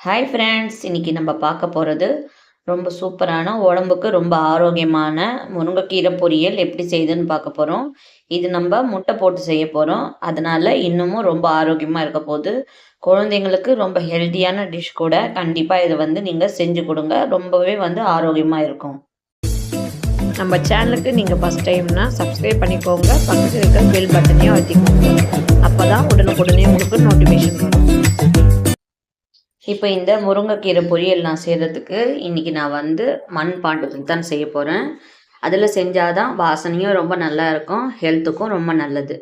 Hi friends இன்னைக்கு நம்ம பார்க்க போகிறது ரொம்ப சூப்பரான உடம்புக்கு ரொம்ப ஆரோக்கியமான முருங்கைக்கீரை பொரியல் எப்படி செய்யுதுன்னு பார்க்க போகிறோம் இது நம்ம முட்டை போட்டு செய்ய போகிறோம் அதனால் இன்னமும் ரொம்ப ஆரோக்கியமாக இருக்க போது குழந்தைங்களுக்கு ரொம்ப ஹெல்த்தியான டிஷ் கூட கண்டிப்பாக இதை வந்து நீங்கள் செஞ்சு கொடுங்க. ரொம்பவே வந்து ஆரோக்கியமாக இருக்கும். நம்ம சேனலுக்கு நீங்கள் ஃபஸ்ட் டைம்னா சப்ஸ்கிரைப் பண்ணிக்கோங்க. பக்கத்தில் இருக்க பெல் பட்டனையும் அழுத்திக்கோங்க. அப்போ தான் உடனுக்குடனே உங்களுக்கு நோட்டிஃபிகேஷன் வரும். இப்போ இந்த முருங்கைக்கீரை பொரியல் நான் செய்கிறதுக்கு இன்றைக்கி நான் வந்து மண் பாண்டத்துக்கு தான் செய்ய போகிறேன் அதில் செஞ்சால் தான் வாசனையும் ரொம்ப நல்லா இருக்கும் ஹெல்த்துக்கும் ரொம்ப நல்லது.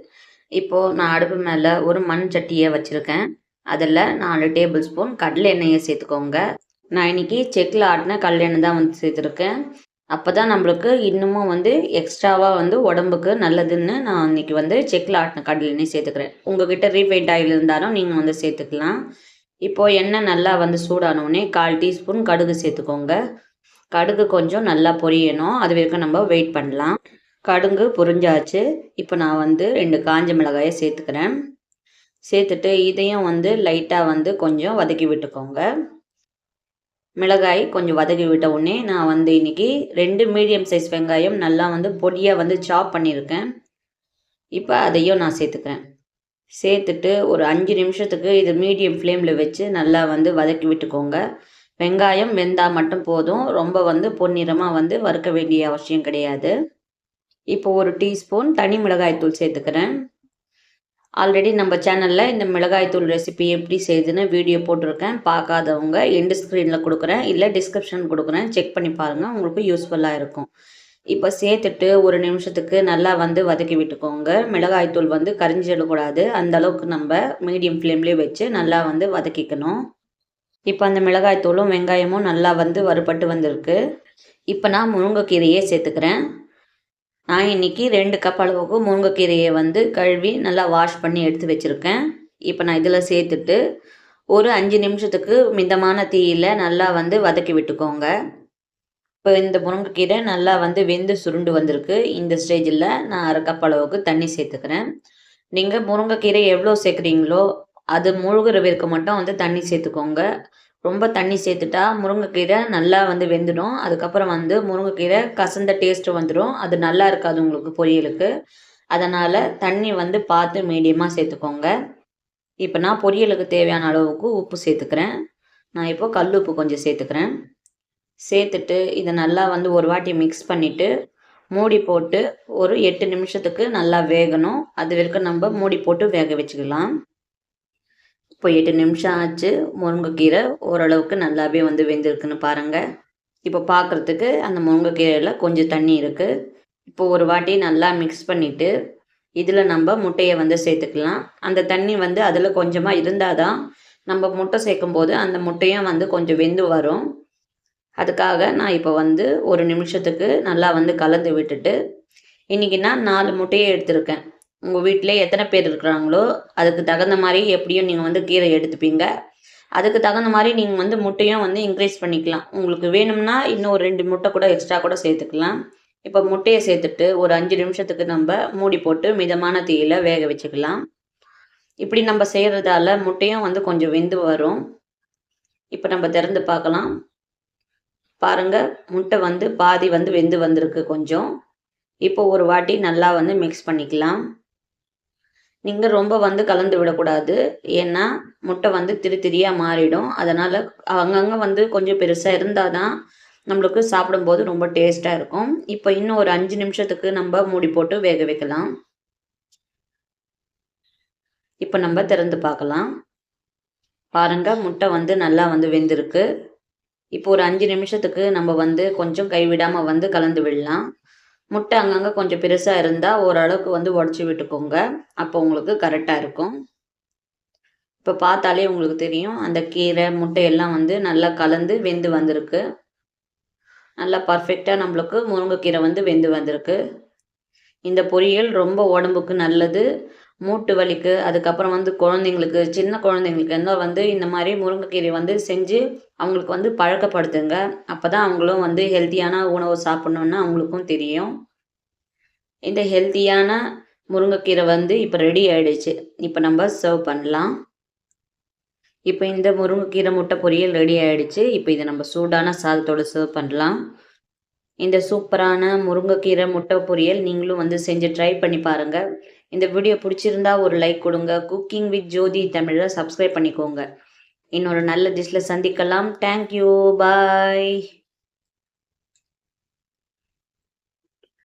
இப்போது நான் அடுப்பு மேலே ஒரு மண் சட்டியை வச்சுருக்கேன். அதில் நாலு டேபிள் ஸ்பூன் கடலை எண்ணெயை சேர்த்துக்கோங்க. நான் இன்றைக்கி செக்கில் ஆட்டின கடலெண்ணெய் தான் வந்து சேர்த்துருக்கேன். அப்போ தான் நம்மளுக்கு இன்னமும் வந்து எக்ஸ்ட்ராவாக வந்து உடம்புக்கு நல்லதுன்னு நான் இன்றைக்கி வந்து செக்கில் ஆட்டின கடலை எண்ணெய் சேர்த்துக்கிறேன். உங்ககிட்ட ரீஃபைண்ட் ஆயில் இருந்தாலும் நீங்கள் வந்து சேர்த்துக்கலாம். இப்போது எண்ணெய் நல்லா வந்து சூடானோடனே கால் டீஸ்பூன் கடுகு சேர்த்துக்கோங்க. கடுகு கொஞ்சம் நல்லா பொரியணும். அது வரைக்கும் நம்ம வெயிட் பண்ணலாம். கடுகு பொரிஞ்சாச்சு. இப்போ நான் வந்து ரெண்டு காஞ்ச மிளகாயை சேர்த்துக்கிறேன். சேர்த்துட்டு இதையும் வந்து லைட்டாக வந்து கொஞ்சம் வதக்கி விட்டுக்கோங்க. மிளகாய் கொஞ்சம் வதக்கி விட்ட உடனே நான் வந்து இன்றைக்கி ரெண்டு மீடியம் சைஸ் வெங்காயம் நல்லா வந்து பொடியாக வந்து சாப் பண்ணியிருக்கேன். இப்போ அதையும் நான் சேர்த்துக்கிறேன். சேர்த்துட்டு ஒரு அஞ்சு நிமிஷத்துக்கு இது மீடியம் ஃப்ளேமில் வச்சு நல்லா வந்து வதக்கி விட்டுக்கோங்க. வெங்காயம் வெந்தால் மட்டும் போதும். ரொம்ப வந்து பொன்னிறமாக வந்து வறுக்க வேண்டிய அவசியம் கிடையாது. இப்போ ஒரு டீஸ்பூன் தனி மிளகாய்த்தூள் சேர்த்துக்கிறேன். ஆல்ரெடி நம்ம சேனலில் இந்த மிளகாய்த்தூள் ரெசிபி எப்படி செய்யுதுன்னு வீடியோ போட்டிருக்கேன். பார்க்காதவங்க எண்டு ஸ்க்ரீனில் கொடுக்குறேன். இல்லை டிஸ்கிரிப்ஷன் கொடுக்குறேன். செக் பண்ணி பாருங்கள் உங்களுக்கு யூஸ்ஃபுல்லாக இருக்கும். இப்போ சேர்த்துட்டு ஒரு நிமிஷத்துக்கு நல்லா வந்து வதக்கி விட்டுக்கோங்க. மிளகாய்த்தூள் வந்து கரிஞ்சிடக்கூடாது. அந்த அளவுக்கு நம்ம மீடியம் ஃப்ளேம்லேயே வச்சு நல்லா வந்து வதக்கிக்கணும். இப்போ அந்த மிளகாய்த்தூளும் வெங்காயமும் நல்லா வந்து வறுபட்டு வந்திருக்கு. இப்போ நான் முருங்கைக்கீரையே சேர்த்துக்கிறேன். நான் இன்றைக்கி ரெண்டு கப் அளவுக்கு முருங்கைக்கீரையை வந்து கழுவி நல்லா வாஷ் பண்ணி எடுத்து வச்சுருக்கேன். இப்போ நான் இதில் சேர்த்துட்டு ஒரு அஞ்சு நிமிஷத்துக்கு மிதமான தீயில் நல்லா வந்து வதக்கி விட்டுக்கோங்க. இப்போ இந்த முருங்கைக்கீரை நல்லா வந்து வெந்து சுருண்டு வந்திருக்கு. இந்த ஸ்டேஜில் நான் அரை கப் அளவுக்கு தண்ணி சேர்த்துக்கிறேன். நீங்கள் முருங்கைக்கீரை எவ்வளோ சேர்க்குறீங்களோ அது முழுகிற வரைக்கு மட்டும் வந்து தண்ணி சேர்த்துக்கோங்க. ரொம்ப தண்ணி சேர்த்துட்டா முருங்கைக்கீரை நல்லா வந்து வெந்துடும். அதுக்கப்புறம் வந்து முருங்கைக்கீரை கசந்த டேஸ்ட்டு வந்துடும் அது நல்லா இருக்காது உங்களுக்கு பொரியலுக்கு. அதனால் தண்ணி வந்து பார்த்து மீடியமாக சேர்த்துக்கோங்க. இப்போ நான் பொரியலுக்கு தேவையான அளவுக்கு உப்பு சேர்த்துக்கிறேன். நான் இப்போது கல் உப்பு கொஞ்சம் சேர்த்துக்கிறேன். சேர்த்துட்டு இதை நல்லா வந்து ஒரு வாட்டி மிக்ஸ் பண்ணிவிட்டு மூடி போட்டு ஒரு எட்டு நிமிஷத்துக்கு நல்லா வேகணும். அது வரைக்கும் நம்ம மூடி போட்டு வேக வச்சுக்கலாம். இப்போ எட்டு நிமிஷம் ஆச்சு. முருங்கைக்கீரை ஓரளவுக்கு நல்லாவே வந்து வெந்திருக்குன்னு பாருங்கள் இப்போ பார்க்குறதுக்கு அந்த முருங்கைக்கீரையில் கொஞ்சம் தண்ணி இருக்குது இப்போ ஒரு வாட்டி நல்லா மிக்ஸ் பண்ணிவிட்டு இதில் நம்ம முட்டையை வந்து சேர்த்துக்கலாம். அந்த தண்ணி வந்து அதில் கொஞ்சமாக இருந்தால் தான் நம்ம முட்டை சேர்க்கும் போது அந்த முட்டையும் வந்து கொஞ்சம் வெந்து வரும். அதுக்காக நான் இப்போ வந்து ஒரு நிமிஷத்துக்கு நல்லா வந்து கலந்து விட்டுட்டு இன்றைக்கி நான் நாலு முட்டையை எடுத்திருக்கேன். உங்கள் வீட்டில் எத்தனை பேர் இருக்கிறாங்களோ அதுக்கு தகுந்த மாதிரி எப்படியும் நீங்கள் வந்து கீரை எடுத்துப்பீங்க. அதுக்கு தகுந்த மாதிரி நீங்கள் வந்து முட்டையும் வந்து இன்க்ரீஸ் பண்ணிக்கலாம். உங்களுக்கு வேணும்னா இன்னும் ஒரு ரெண்டு முட்டை கூட எக்ஸ்ட்ரா கூட சேர்த்துக்கலாம். இப்போ முட்டையை சேர்த்துட்டு ஒரு அஞ்சு நிமிஷத்துக்கு நம்ம மூடி போட்டு மிதமான தீயில் வேக வச்சுக்கலாம். இப்படி நம்ம செய்கிறதால முட்டையும் வந்து கொஞ்சம் வெந்து வரும். இப்போ நம்ம திறந்து பார்க்கலாம். பாருங்கள் முட்டை வந்து பாதி வந்து வெந்து வந்திருக்கு கொஞ்சம். இப்போ ஒரு வாட்டி நல்லா வந்து மிக்ஸ் பண்ணிக்கலாம். நீங்கள் ரொம்ப வந்து கலந்து விடக்கூடாது. ஏன்னா முட்டை வந்து திரு திரியாக மாறிடும். அதனால் அங்கங்கே வந்து கொஞ்சம் பெருசாக இருந்தால் தான் நம்மளுக்கு சாப்பிடும்போது ரொம்ப டேஸ்ட்டாக இருக்கும். இப்போ இன்னும் ஒரு அஞ்சு நிமிஷத்துக்கு நம்ம மூடி போட்டு வேக வைக்கலாம். இப்போ நம்ம திறந்து பார்க்கலாம். பாருங்கள் முட்டை வந்து நல்லா வந்து வெந்திருக்கு. இப்போ ஒரு அஞ்சு நிமிஷத்துக்கு நம்ம வந்து கொஞ்சம் கைவிடாமல் வந்து கலந்து விடலாம். முட்டை அங்கங்கே கொஞ்சம் பெருசாக இருந்தால் ஓரளவுக்கு வந்து உடச்சி விட்டுக்கோங்க. அப்போ உங்களுக்கு கரெக்டாக இருக்கும். இப்போ பார்த்தாலே உங்களுக்கு தெரியும். அந்த கீரை முட்டையெல்லாம் வந்து நல்லா கலந்து வெந்து வந்திருக்கு. நல்லா பர்ஃபெக்டாக நம்மளுக்கு முருங்கைக்கீரை வந்து வெந்து வந்திருக்கு. இந்த பொரியல் ரொம்ப உடம்புக்கு நல்லது. மூட்டு வலிக்கு அதுக்கப்புறம் வந்து குழந்தைங்களுக்கு சின்ன குழந்தைங்களுக்கு எல்லாம் வந்து இந்த மாதிரி முருங்கைக்கீரை வந்து செஞ்சு அவங்களுக்கு வந்து பழக்கப்படுத்துங்க. அப்போ தான் அவங்களும் வந்து ஹெல்த்தியான உணவு சாப்பிட்ணுன்னு அவங்களுக்கும் தெரியும். இந்த ஹெல்த்தியான முருங்கைக்கீரை வந்து இப்போ ரெடி ஆகிடுச்சு இப்போ நம்ம சர்வ் பண்ணலாம். இப்போ இந்த முருங்கைக்கீரை முட்டை பொரியல் ரெடி ஆயிடுச்சு. இப்போ இதை நம்ம சூடான சாதத்தோட சர்வ் பண்ணலாம். இந்த சூப்பரான முருங்கைக்கீரை முட்டை பொரியல் நீங்களும் வந்து செஞ்சு ட்ரை பண்ணி பாருங்கள் இந்த வீடியோ பிடிச்சிருந்தா ஒரு லைக் கொடுங்க. குக்கிங் வித் ஜோதி தமிழில் சப்ஸ்கிரைப் பண்ணிக்கோங்க. இன்னொரு நல்ல டிஷ்ஷில் சந்திக்கலாம். Thank you bye